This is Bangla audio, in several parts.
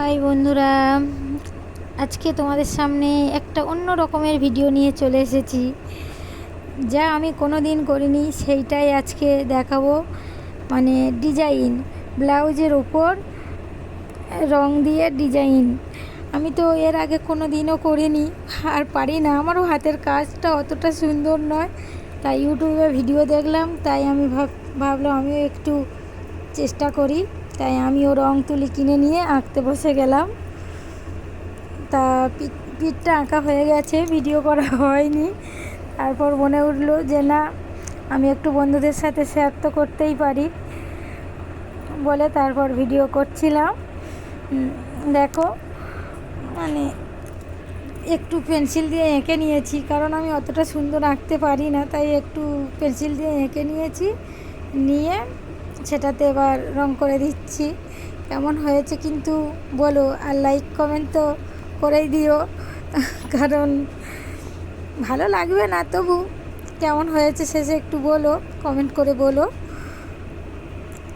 হাই বন্ধুরা, আজকে তোমাদের সামনে একটা অন্য রকমের ভিডিও নিয়ে চলে এসেছি, যা আমি কোনো দিন করিনি, সেইটাই আজকে দেখাবো। মানে ডিজাইন ব্লাউজের ওপর রং দিয়ে ডিজাইন আমি তো এর আগে কোনো দিনও করিনি, আর পারি না। আমারও হাতের কাজটা অতটা সুন্দর নয়, তাই ইউটিউবে ভিডিও দেখলাম, তাই আমি ভাব, ভাবলাম আমিও একটু চেষ্টা করি। তাই আমিও রং তুলি কিনে নিয়ে আঁকতে বসে গেলাম। তা পিঠ, পিঠটা আঁকা হয়ে গেছে, ভিডিও করা হয়নি। তারপর মনে উঠল যে না, আমি একটু বন্ধুদের সাথে শেয়ার তো করতেই পারি। বলে তারপর ভিডিও করছিলাম। দেখো মানে একটু পেন্সিল দিয়ে এঁকে নিয়েছি, কারণ আমি অতটা সুন্দর আঁকতে পারি না, তাই একটু পেন্সিল দিয়ে এঁকে নিয়েছি। নিয়ে সেটাতে এবার রং করে দিচ্ছি। কেমন হয়েছে কিন্তু বলো আর লাইক কমেন্ট তো করেই দিও। কারণ ভালো লাগবে না তবু। কেমন হয়েছে শেষে একটু বলো কমেন্ট করে বলো।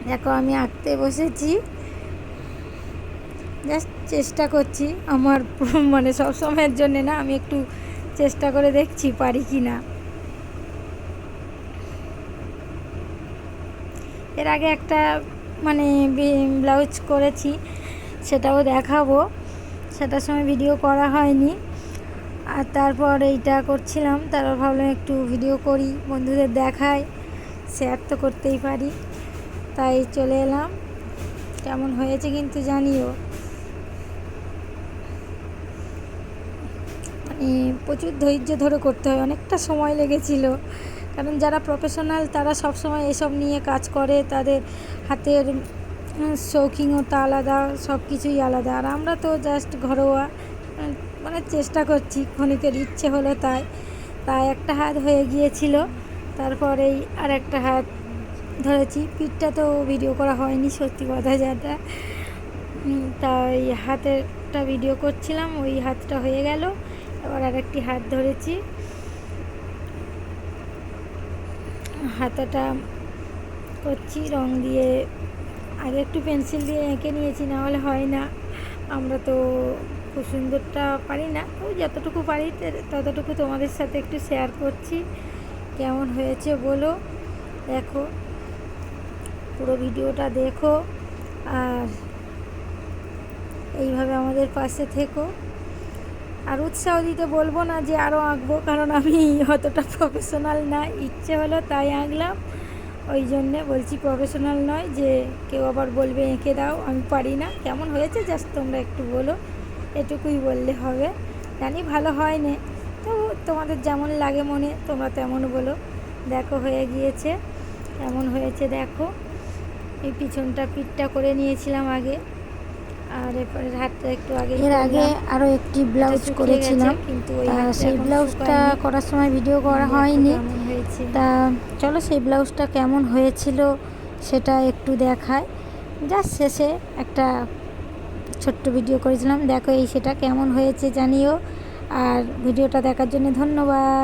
দেখো আমি আঁকতে বসেছি। জাস্ট চেষ্টা করছি আমার মানে সব সময়ের জন্যে না, আমি একটু চেষ্টা করে দেখছি পারি কি না এর আগে একটা মানে ব্লাউজ করেছি, সেটাও দেখাবো। সেটার সময় ভিডিও করা হয়নি। আর তারপর এইটা করছিলাম, তারপর ভাবলাম একটু ভিডিও করি, বন্ধুদের দেখাই শেয়ার তো করতেই পারি। তাই চলে এলাম। কেমন হয়েছে কিন্তু জানিও। মানে প্রচুর ধৈর্য ধরে করতে হয়, অনেকটা সময় লেগেছিল। কারণ যারা প্রফেশনাল তারা সব সময় এসব নিয়ে কাজ করে। তাদের হাতের উম, শৌখিনতা আলাদা সব কিছুই আলাদা। আর আমরা তো জাস্ট ঘরোয়া মানে চেষ্টা করছি। ক্ষণিকের ইচ্ছে হলো তাই। তাই একটা হাত হয়ে গিয়েছিল তারপরেই আর একটা হাত ধরেছি। পিঠটা তো ভিডিও করা হয়নি সত্যি কথা যেটা। উম, তাই হাতেরটা ভিডিও করছিলাম ওই হাতটা হয়ে গেল। এবার আরেকটি হাত ধরেছি। হাতাটা করছি, রং দিয়ে আগে একটু পেন্সিল দিয়ে এঁকে নিয়েছি না হলে হয় না। আমরা তো খুব সুন্দরটা পারি না। ওই যতটুকু পারি ততটুকু তোমাদের সাথে একটু শেয়ার করছি। কেমন হয়েছে বলো? দেখো, পুরো ভিডিওটা দেখো। আর এইভাবে আমাদের পাশে থেকো। আর উৎসাহ দিতে বলব না যে আরও আঁকবো, কারণ আমি অতটা প্রফেশনাল না। ইচ্ছে হলো তাই আঁকলাম। ওই জন্যে বলছি প্রফেশনাল নয় যে কেউ আবার বলবে, এঁকে দাও। আমি পারি না। কেমন হয়েছে জাস্ট তোমরা একটু বলো। এটুকুই বললে হবে। জানি ভালো হয় না তো তোমাদের যেমন লাগে মনে, তোমরা তেমন বলো। দেখো হয়ে গিয়েছে। কেমন হয়েছে দেখো। এই পিছনটা, পিঠটা করে নিয়েছিলাম আগে। আর এরপরে হাতটা একটু আগে এর আগে আরও একটি ব্লাউজ করেছিলাম। তা সেই ব্লাউজটা করার সময় ভিডিও করা হয়নি। তা চলো সেই ব্লাউজটা কেমন হয়েছিল সেটা একটু দেখায় জাস্ট শেষে একটা ছোট্ট ভিডিও করেছিলাম। দেখো এই সেটা কেমন হয়েছে জানিও। আর ভিডিওটা দেখার জন্য ধন্যবাদ।